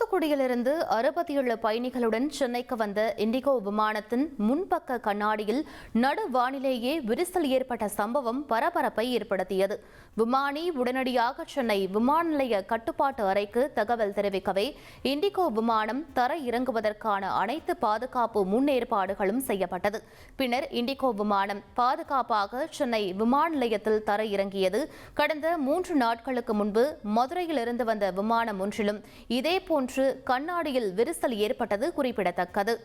தூத்துக்குடியிலிருந்து அறுபத்தி ஏழு பயணிகளுடன் சென்னைக்கு வந்த இண்டிகோ விமானத்தின் முன்பக்க கண்ணாடியில் நடுவானிலேயே விரிசல் ஏற்பட்ட சம்பவம் பரபரப்பை ஏற்படுத்தியது. விமானி உடனடியாக சென்னை விமான நிலைய கட்டுப்பாட்டு அறைக்கு தகவல் தெரிவிக்கவே இண்டிகோ விமானம் தர இறங்குவதற்கான அனைத்து பாதுகாப்பு முன்னேற்பாடுகளும் செய்யப்பட்டது. பின்னர் இண்டிகோ விமானம் பாதுகாப்பாக சென்னை விமான நிலையத்தில் தர இறங்கியது. கடந்த மூன்று நாட்களுக்கு முன்பு மதுரையிலிருந்து வந்த விமானம் ஒன்றிலும் இதேபோன்ற கண்ணாடியில் விரிசல் ஏற்பட்டது குறிப்பிடத்தக்கது.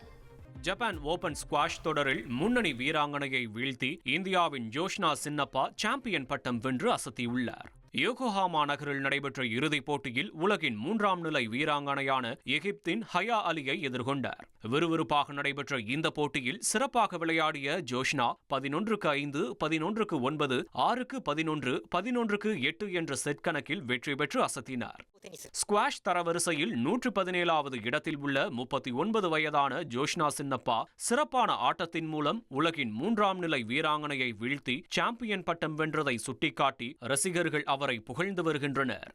ஜப்பான் ஓபன் ஸ்குவாஷ் தொடரில் முன்னணி வீராங்கனையை வீழ்த்தி இந்தியாவின் ஜோஷ்னா சின்னப்பா சாம்பியன் பட்டம் வென்று அசத்தியுள்ளார். யோகோஹாமா நகரில் நடைபெற்ற இறுதிப் போட்டியில் உலகின் மூன்றாம் நிலை வீராங்கனையான எகிப்தின் ஹயா அலியை எதிர்கொண்டார். விறுவிறுப்பாக நடைபெற்ற இந்த போட்டியில் சிறப்பாக விளையாடிய ஜோஷ்னா பதினொன்றுக்கு ஐந்து பதினொன்றுக்கு ஒன்பது ஆறுக்கு பதினொன்று பதினொன்றுக்கு எட்டு என்ற செட் கணக்கில் வெற்றி பெற்று அசத்தினார். ஸ்குவாஷ் தரவரிசையில் நூற்று பதினேழாவது இடத்தில் உள்ள முப்பத்தி ஒன்பது வயதான ஜோஷ்னா சின்னப்பா சிறப்பான ஆட்டத்தின் மூலம் உலகின் மூன்றாம் நிலை வீராங்கனையை வீழ்த்தி சாம்பியன் பட்டம் வென்றதை சுட்டிக்காட்டி ரசிகர்கள் அவரை புகழ்ந்து வருகின்றனர்.